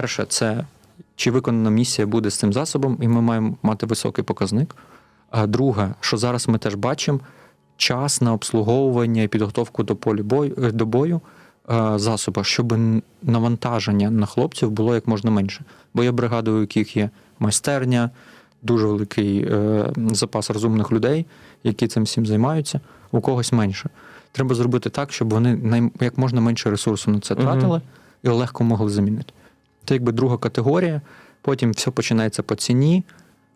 перше, це чи виконана місія буде з цим засобом, і ми маємо мати високий показник. А друге, що зараз ми теж бачимо, час на обслуговування і підготовку до полі бою е, до бою е, засоба, щоб навантаження на хлопців було як можна менше. Бо є бригади, у яких є майстерня, дуже великий е, запас розумних людей, які цим всім займаються, у когось менше. Треба зробити так, щоб вони як можна менше ресурсу на це тратили і легко могли замінити. Це якби друга категорія. Потім все починається по ціні.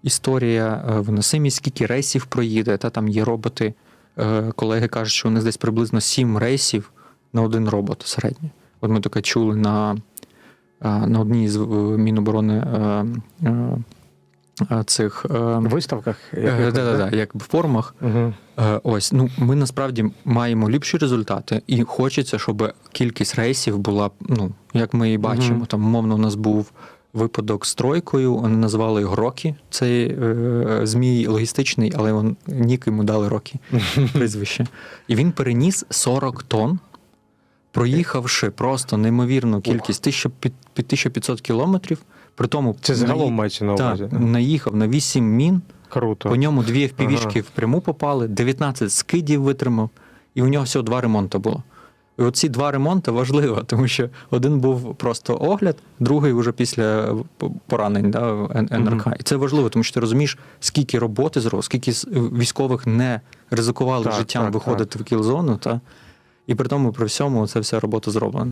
Історія, е, виносимість, скільки рейсів проїде, та там є роботи. Е, Колеги кажуть, що у них десь приблизно 7 рейсів на один робот середньо. От ми таке чули на, е, на одній з Міноборони цих е, виставках? е, да-да-да, як в форумах. Угу. Е, Ось, ну ми насправді маємо ліпші результати, і хочеться, щоб кількість рейсів була, ну як ми і бачимо. Мгм. Там, умовно, у нас був випадок з тройкою, вони назвали його Рокі. Цей е, змій логістичний, але он, нік йому дали Рокі прізвище. І він переніс 40 тонн, проїхавши просто неймовірну кількість 1000 під- під 1500 кілометрів. При тому Це загалом мається на увазі. так, наїхав на 8 мін. Круто. По ньому дві впівішки Ага. в пряму попали, 19 скидів витримав, і у нього всього два ремонти було. І оці два ремонти важливо, тому що один був просто огляд, другий вже після поранень да, НРК. Мгм. І це важливо, тому що ти розумієш, скільки роботи зробив, скільки військових не ризикували Так, життям так, виходити в кіл-зону. Та, і при тому, при всьому, це вся робота зроблена.